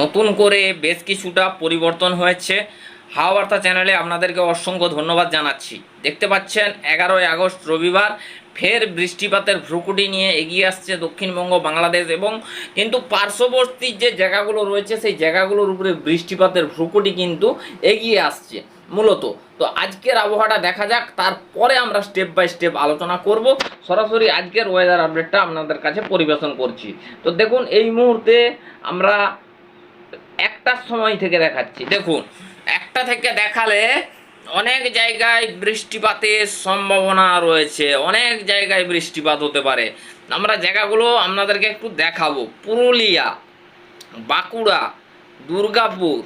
নতুন করে বেশ কিছুটা পরিবর্তন হয়েছে। হাওয়া বার্তা চ্যানেলে আপনাদেরকে অসংখ্য ধন্যবাদ জানাচ্ছি। দেখতে পাচ্ছেন, এগারোই আগস্ট রবিবার ফের বৃষ্টিপাতের ভ্রুকুটি নিয়ে এগিয়ে আসছে দক্ষিণবঙ্গ, বাংলাদেশ এবং কিন্তু পার্শ্ববর্তী যে জায়গাগুলো রয়েছে, সেই জায়গাগুলোর উপরে বৃষ্টিপাতের ভ্রুকুটি কিন্তু এগিয়ে আসছে মূলত। তো আজকের আবহাওয়াটা দেখা যাক, তারপরে আমরা স্টেপ বাই স্টেপ আলোচনা করব। সরাসরি আজকের ওয়েদার আপডেটটা আপনাদের কাছে পরিবেশন করছি। তো দেখুন, এই মুহূর্তে আমরা একটার সময় থেকে দেখাচ্ছি। দেখুন, একটা থেকে দেখালে অনেক জায়গায় বৃষ্টিপাতের সম্ভাবনা রয়েছে, অনেক জায়গায় বৃষ্টিপাত হতে পারে। আমরা জায়গাগুলো আপনাদেরকে একটু দেখাবো। পুরুলিয়া, বাঁকুড়া, দুর্গাপুর,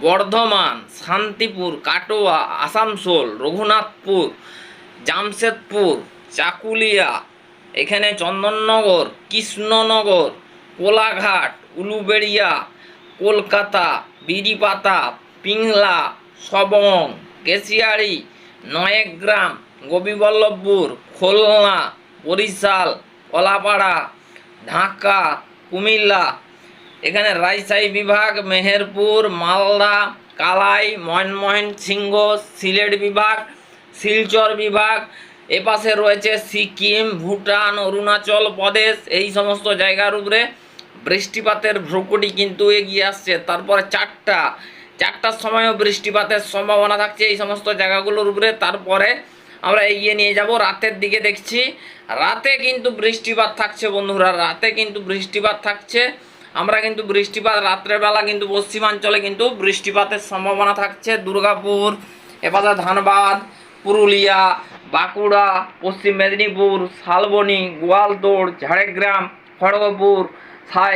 বর্ধমান, শান্তিপুর, কাটোয়া, আসানসোল, রঘুনাথপুর, জামশেদপুর, চাকুলিয়া, এখানে চন্দননগর, কৃষ্ণনগর, কোলাঘাট, উলুবেড়িয়া কলকাতা বিড়িপাতা পিংলা, সবং কেশিয়াড়ি নয়েগ্রাম, গোপীবল্লভপুর, খুলনা, বরিশাল, কলাপাড়া, ঢাকা, কুমিল্লা। এখানে রাজশাহী বিভাগ, মেহেরপুর, মালদা, কালাই, ময়নমোহন সিংহ, সিলেট বিভাগ, শিলচর বিভাগ। এপাশে রয়েছে সিকিম, ভুটান, অরুণাচল প্রদেশ। এই সমস্ত জায়গার উপরে বৃষ্টিপাতের ভ্রুকুটি কিন্তু এগিয়ে আসছে। তারপরে চারটা, চারটার সময়ও বৃষ্টিপাতের সম্ভাবনা থাকছে এই সমস্ত জায়গাগুলোর উপরে। তারপরে আমরা এগিয়ে নিয়ে যাব, রাতের দিকে দেখছি। রাতে কিন্তু বৃষ্টিপাত থাকছে বন্ধুরা, রাতে কিন্তু বৃষ্টিপাত থাকছে। আমরা কিন্তু বৃষ্টিপাত রাত্রের বেলা কিন্তু পশ্চিমাঞ্চলে কিন্তু বৃষ্টিপাতের সম্ভাবনা থাকছে। দুর্গাপুর, এপাশে ধানবাদ, পুরুলিয়া, বাঁকুড়া, পশ্চিম মেদিনীপুর, শালবনি, গোয়ালতোড়, ঝাড়গ্রাম, খড়গপুর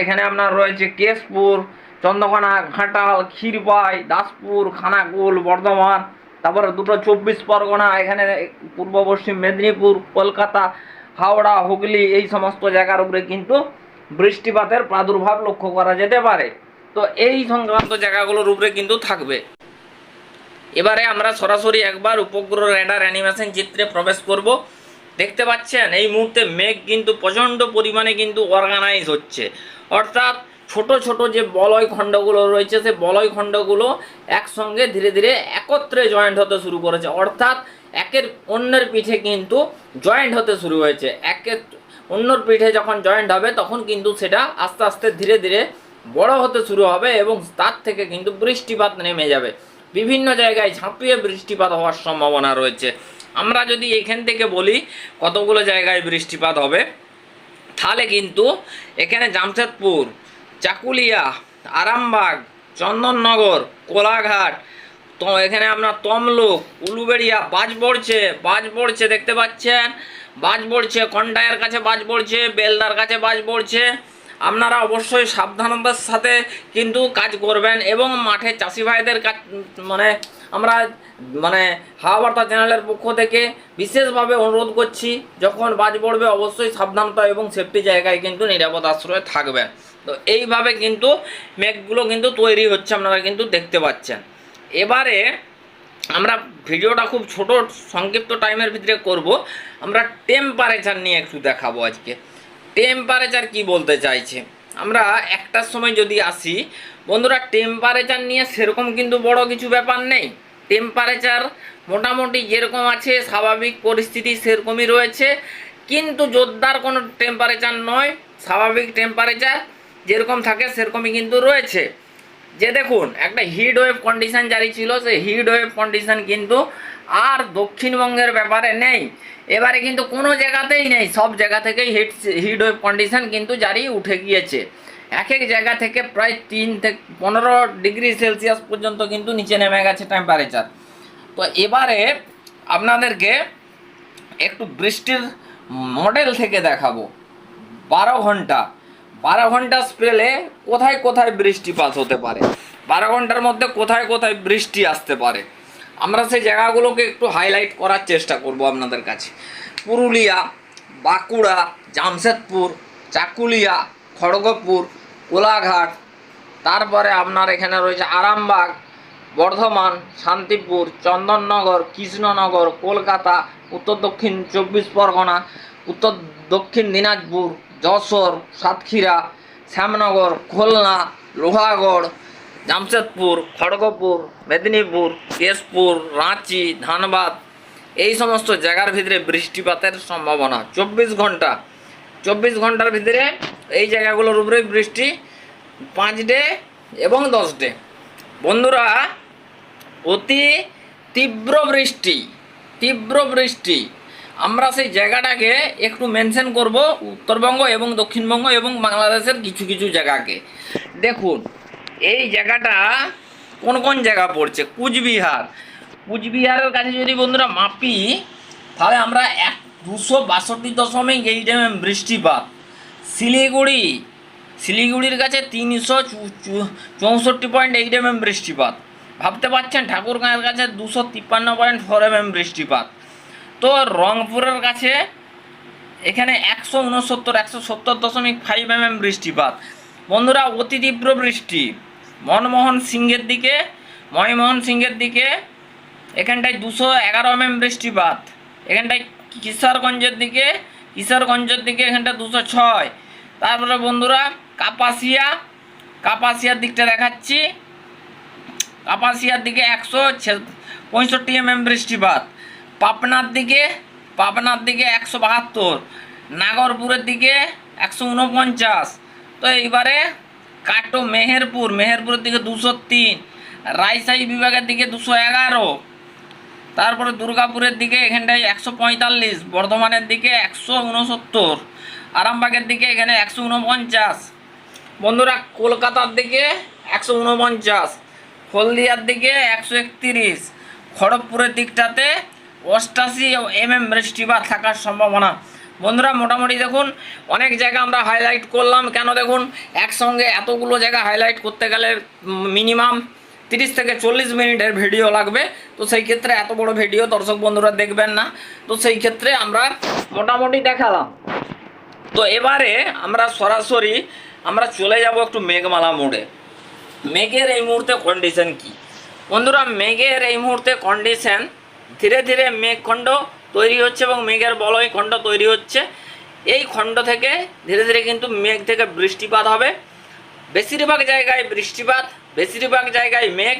এখানে আপনার রয়েছে কেশপুর, চন্দ্রকোনা, ঘাটাল, ক্ষীরপাই, দাসপুর, খানাকুল, বর্ধমান, তারপরে দুটো চব্বিশ পরগনা, এখানে পূর্ব পশ্চিম মেদিনীপুর, কলকাতা, হাওড়া, হুগলি, এই সমস্ত জায়গার উপরে কিন্তু বৃষ্টিপাতের প্রাদুর্ভাব লক্ষ্য করা যেতে পারে। তো এই সংক্রান্ত জায়গাগুলোর উপরে কিন্তু থাকবে। এবারে আমরা সরাসরি একবার উপগ্রহ রেডার অ্যানিমেশন চিত্রে প্রবেশ করব। দেখতে পাচ্ছেন, এই মুহূর্তে মেঘ কিন্তু প্রচণ্ড পরিমাণে কিন্তু অর্গানাইজ হচ্ছে। অর্থাৎ ছোট ছোট যে বলয় খণ্ডগুলো রয়েছে, সে বলয় খণ্ডগুলো একসঙ্গে ধীরে ধীরে একত্রে জয়েন্ট হতে শুরু করেছে। অর্থাৎ একের অন্যের পিঠে কিন্তু জয়েন্ট হতে শুরু হয়েছে। একের অন্যর পিঠে যখন জয়েন্ট হবে, তখন কিন্তু সেটা আস্তে আস্তে ধীরে ধীরে বড় হতে শুরু হবে এবং তার থেকে কিন্তু বৃষ্টিপাত নেমে যাবে। বিভিন্ন জায়গায় ঝাঁপিয়ে বৃষ্টিপাত হওয়ার সম্ভাবনা রয়েছে। আমরা যদি এখান থেকে বলি কতগুলো জায়গায় বৃষ্টিপাত হবে, তাহলে কিন্তু এখানে জামশেদপুর, চাকুলিয়া, আরামবাগ, চন্দননগর, কোলাঘাট, তো এখানে আপনার তমলুক, উলুবেড়িয়া বাজ পড়ছে বাজ পড়ছে, দেখতে পাচ্ছেন? বাজ পড়ছে কন্ডায়ের কাছে বাজ পড়ছে, বেলদার কাছে বাজ পড়ছে। আপনারা অবশ্যই সাবধানতার সাথে কিন্তু কাজ করবেন এবং মাঠে চাষি ভাইদের কাজ মানে আমরা মানে হাওয়া বার্তা চ্যানেলের পক্ষ থেকে বিশেষভাবে অনুরোধ করছি, যখন বাজ পড়বে অবশ্যই সাবধানতা এবং সেফটি জায়গায় কিন্তু নিরাপদ আশ্রয়ে থাকবেন। তো এইভাবে কিন্তু মেঘগুলো কিন্তু তৈরি হচ্ছে, আপনারা কিন্তু দেখতে পাচ্ছেন। এবারে আমরা ভিডিওটা খুব ছোট, সংক্ষিপ্ত টাইমের ভিতরে করব। আমরা টেম্পারেচার নিয়ে একটু দেখাবো আজকে। টেম্পারেচার কি বলতে চাইছে? আমরা একটার সময় যদি আসি, বন্ধুরা টেম্পারেচার নিয়ে সেরকম কিন্তু বড় কিছু ব্যাপার নেই। টেম্পারেচার মোটামুটি যেরকম আছে, স্বাভাবিক পরিস্থিতি সেরকমই রয়েছে। কিন্তু জোরদার কোনো টেম্পারেচার নয়, স্বাভাবিক টেম্পারেচার যেরকম থাকে সেরকমই কিন্তু রয়েছে। যে দেখুন, একটা হিট ওয়েভ কন্ডিশন জারি ছিল, সেই হিট ওয়েভ কন্ডিশন কিন্তু আর দক্ষিণবঙ্গের ব্যাপারে নেই। এবারে কিন্তু কোনো জায়গাতেই নেই, সব জায়গা থেকেই হিট হিট ওয়েভ কন্ডিশন কিন্তু জারি উঠে গিয়েছে। এক এক জায়গা থেকে প্রায় তিন থেকে পনেরো ডিগ্রি সেলসিয়াস পর্যন্ত কিন্তু নিচে নেমে গেছে টেম্পারেচার তো এবারে আপনাদেরকে একটু বৃষ্টির মডেল থেকে দেখাবো। বারো ঘণ্টা। বারো ঘণ্টা স্পেলে কোথায় কোথায় বৃষ্টিপাত হতে পারে? বারো ঘণ্টার মধ্যে কোথায় কোথায় বৃষ্টি আসতে পারে? আমরা সেই জায়গাগুলোকে একটু হাইলাইট করার চেষ্টা করব আপনাদের কাছে। পুরুলিয়া, বাঁকুড়া, জামশেদপুর, চাকুলিয়া, খড়গপুর, কোলাঘাট, তারপরে আপনার এখানে রয়েছে আরামবাগ, বর্ধমান, শান্তিপুর, চন্দননগর, কৃষ্ণনগর, কলকাতা, উত্তর দক্ষিণ চব্বিশ পরগনা, উত্তর দক্ষিণ দিনাজপুর যশোর, সাতক্ষীরা, শ্যামনগর, খুলনা, লোহাগড়, জামশেদপুর, খড়গপুর, মেদিনীপুর, কেশপুর, রাঁচি, ধানবাদ। এই সমস্ত জায়গার ভিতরে বৃষ্টিপাতের সম্ভাবনা। চব্বিশ ঘণ্টা। চব্বিশ ঘণ্টার ভিতরে এই জায়গাগুলোর উপরে বৃষ্টি পাঁচ ডে এবং দশ ডে। বন্ধুরা, অতি তীব্র বৃষ্টি তীব্র বৃষ্টি। আমরা সেই জায়গাটাকে একটু মেনশন করব, উত্তরবঙ্গ এবং দক্ষিণবঙ্গ এবং বাংলাদেশের কিছু কিছু জায়গাকে। দেখুন, এই জায়গাটা কোন কোন জায়গা পড়ছে? কুচবিহার। কুচবিহারের কাছে যদি বন্ধুরা মাপি, তাহলে আমরা এক, দুশো বাষট্টি দশমিক এইট এম বৃষ্টিপাত। শিলিগুড়ি, শিলিগুড়ির কাছে তিনশো চৌষট্টি পয়েন্ট এইট এম বৃষ্টিপাত। ভাবতে পারছেন? ঠাকুরগাঁয়ের কাছে দুশো তিপ্পান্ন পয়েন্ট ফোর এম বৃষ্টিপাত। তো রংপুরের কাছে এখানে একশো উনসত্তর, একশো সত্তর দশমিক ফাইভ এম এম বৃষ্টিপাত। বন্ধুরা, অতি তীব্র বৃষ্টি। মনমোহন সিংহের দিকে, ময়মোহন সিংহের দিকে, এখানটায় দুশো এগারো এম এম বৃষ্টিপাত। এখানটায় কিশোরগঞ্জের দিকে কিশোরগঞ্জের দিকে এখানটা দুশো ছয়। তারপরে বন্ধুরা, কাপাসিয়া, কাপাসিয়ার দিকটা দেখাচ্ছি। কাপাসিয়ার দিকে একশো পঁয়ষট্টি এম এম বৃষ্টিপাত। পাবনার দিকে পাবনার দিকে একশো বাহাত্তর, নাগরপুরের দিকে একশো উনপঞ্চাশ। তো এইবারে কাটো মেহেরপুর, মেহেরপুরের দিকে দুশো তিন রায়সাই বিভাগের দিকে দুশো এগারো, তারপরে দুর্গাপুরের দিকে এখানটায় একশো পঁয়তাল্লিশ, বর্ধমানের দিকে একশো উনসত্তর, আরামবাগের দিকে এখানে একশো উনপঞ্চাশ। বন্ধুরা, কলকাতার দিকে একশো উনপঞ্চাশ, হলদিয়ার দিকে একশো একতিরিশ, খড়গপুরের দিকটাতে অষ্টাশি এম এম বৃষ্টিপাত থাকার সম্ভাবনা। বন্ধুরা, মোটামুটি দেখুন, অনেক জায়গা আমরা হাইলাইট করলাম। কেন দেখুন, একসঙ্গে এতগুলো জায়গা হাইলাইট করতে গেলে মিনিমাম তিরিশ থেকে চল্লিশ মিনিটের ভিডিও লাগবে। তো সেই ক্ষেত্রে এত বড় ভিডিও দর্শক বন্ধুরা দেখবেন না। তো সেই ক্ষেত্রে আমরা মোটামুটি দেখালাম। তো এবারে আমরা সরাসরি আমরা চলে যাব একটু মেঘমালা মোড়ে। মেঘের এই মুহূর্তে কন্ডিশন কি? বন্ধুরা, মেঘের এই মুহূর্তে কন্ডিশন ধীরে ধীরে মেঘখণ্ড তৈরি হচ্ছে এবং মেঘের বলয় খণ্ড তৈরি হচ্ছে। এই খণ্ড থেকে ধীরে ধীরে কিন্তু মেঘ থেকে বৃষ্টিপাত হবে। বেশিরভাগ জায়গায় বৃষ্টিপাত, বেশিরভাগ জায়গায় মেঘ।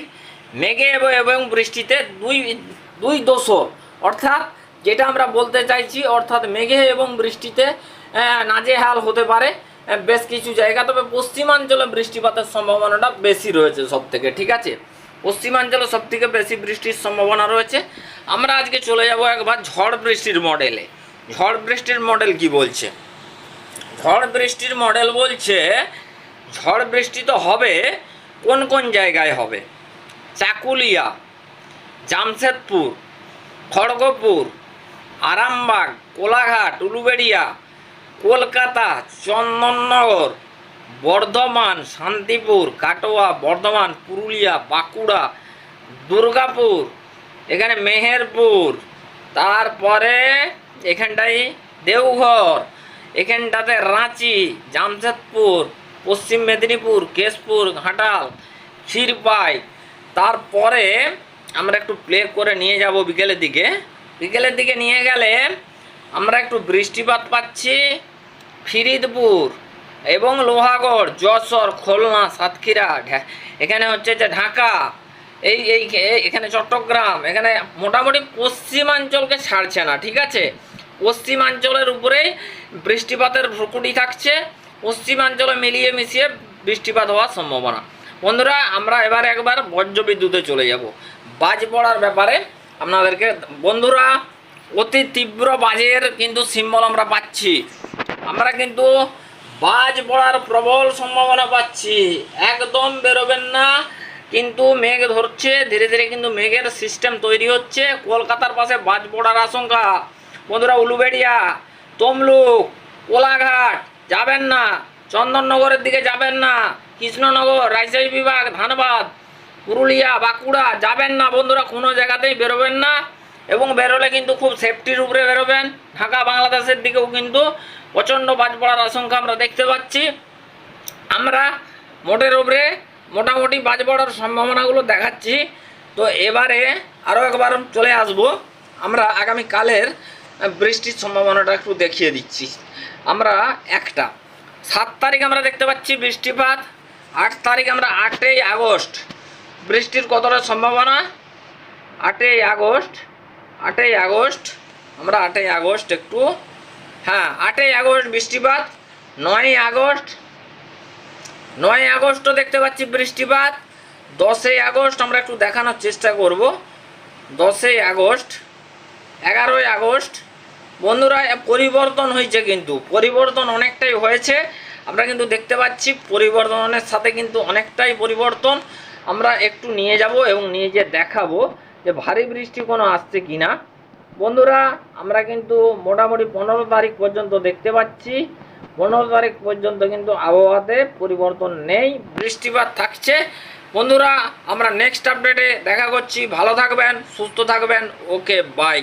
মেঘে এবং- বৃষ্টিতে দুই দুই দোষ অর্থাৎ যেটা আমরা বলতে চাইছি, অর্থাৎ মেঘে এবং বৃষ্টিতে নাজেহাল হতে পারে বেশ কিছু জায়গা। তবে পশ্চিমাঞ্চলে বৃষ্টিপাতের সম্ভাবনাটা বেশি রয়েছে সব থেকে ঠিক আছে? পশ্চিমাঞ্চলে সব থেকে বেশি বৃষ্টির সম্ভাবনা রয়েছে। আমরা আজকে চলে যাব একবার ঝড় বৃষ্টির মডেলে ঝড় বৃষ্টির মডেল কি বলছে? ঝড় বৃষ্টির মডেল বলছে, ঝড় বৃষ্টি তো হবে, কোন কোন জায়গায় হবে? চাকুলিয়া, জামশেদপুর, খড়গপুর, আরামবাগ, কোলাঘাট, উলুবেড়িয়া, কলকাতা, চন্দননগর বর্ধমান, শান্তিপুর, কাটোয়া, বর্ধমান, পুরুলিয়া, বাঁকুড়া, দুর্গাপুর, এখানে মেহেরপুর, তারপরে এখানটায় দেওঘর, এখানটাতে রাঁচি, জামশেদপুর, পশ্চিম মেদিনীপুর, কেশপুর, ঘাটাল, ক্ষীরপাই, তারপরে আমরা একটু প্লে করে নিয়ে যাব বিকেলের দিকে। বিকেলের দিকে নিয়ে গেলে আমরা একটু বৃষ্টিপাত পাচ্ছি, ফিরিদপুর এবং লোহাগড়, যশোর, খুলনা, সাতক্ষীরা এখানে হচ্ছে যে ঢাকা, এই এই এখানে চট্টগ্রাম, এখানে মোটামুটি পশ্চিমাঞ্চলকে ছাড়ছে না, ঠিক আছে? পশ্চিমাঞ্চলের উপরেই বৃষ্টিপাতের ভ্রুকুটি থাকছে, পশ্চিমাঞ্চলে মিলিয়ে মিশিয়ে বৃষ্টিপাত হওয়ার সম্ভাবনা। বন্ধুরা, আমরা এবার একবার বজ্র বিদ্যুতে চলে যাব। বাজ পড়ার ব্যাপারে আপনাদেরকে, বন্ধুরা, অতি তীব্র বাজের কিন্তু সিম্বল আমরা পাচ্ছি। আমরা কিন্তু বাজ পড়ার প্রবল সম্ভাবনা পাচ্ছি। একদম বেরোবেন না, কিন্তু মেঘ ধরছে, ধীরে ধীরে কিন্তু মেঘের সিস্টেম তৈরি হচ্ছে। কলকাতার পাশে বাজ পড়ার আশঙ্কা। বন্ধুরা, উলুবেড়িয়া, তমলুক, কোলাঘাট, যাবেন না। চন্দননগরের দিকে যাবেন না। কৃষ্ণনগর, রাজশাহী বিভাগ, ধানবাদ, পুরুলিয়া, বাঁকুড়া, যাবেন না। বন্ধুরা, কোনো জায়গাতেই বেরোবেন না। এবং বেরোলে কিন্তু খুব সেফটির উপরে বেরোবেন। ঢাকা, বাংলাদেশের দিকেও কিন্তু প্রচণ্ড বাজ পড়ার আশঙ্কা আমরা দেখতে পাচ্ছি। আমরা মোটের উপরে মোটামুটি বাজ পড়ার সম্ভাবনাগুলো দেখাচ্ছি। তো এবারে আরও একবার চলে আসব। আমরা আগামী কালের বৃষ্টির সম্ভাবনাটা একটু দেখিয়ে দিচ্ছি। আমরা একটা, সাত তারিখ আমরা দেখতে পাচ্ছি বৃষ্টিপাত, আট তারিখ আমরা আটই আগস্ট। বৃষ্টির কতটা সম্ভাবনা? আটই আগস্ট আটই আগস্ট, আমরা আটই আগস্ট একটু হ্যাঁ আটই আগস্ট বৃষ্টিপাত, নয়ই আগস্ট নয় আগস্টও দেখতে পাচ্ছি বৃষ্টিপাত, দশই আগস্ট আমরা একটু দেখানোর চেষ্টা করব। দশই আগস্ট, এগারোই আগস্ট, বন্ধুরা পরিবর্তন হয়েছে কিন্তু, পরিবর্তন অনেকটাই হয়েছে। আমরা কিন্তু দেখতে পাচ্ছি পরিবর্তনের সাথে কিন্তু অনেকটাই পরিবর্তন। আমরা একটু নিয়ে যাব এবং নিয়ে যেয়ে দেখাবো যে ভারী বৃষ্টি কোনো আসছে কি না বন্ধুরা, আমরা কিন্তু মোটামুটি পনেরো তারিখ পর্যন্ত দেখতে পাচ্ছি। পনেরো তারিখ পর্যন্ত কিন্তু আবহাওয়াতে পরিবর্তন নেই, বৃষ্টিপাত থাকছে। বন্ধুরা, আমরা নেক্সট আপডেটে দেখা করছি। ভালো থাকবেন, সুস্থ থাকবেন। Okay bye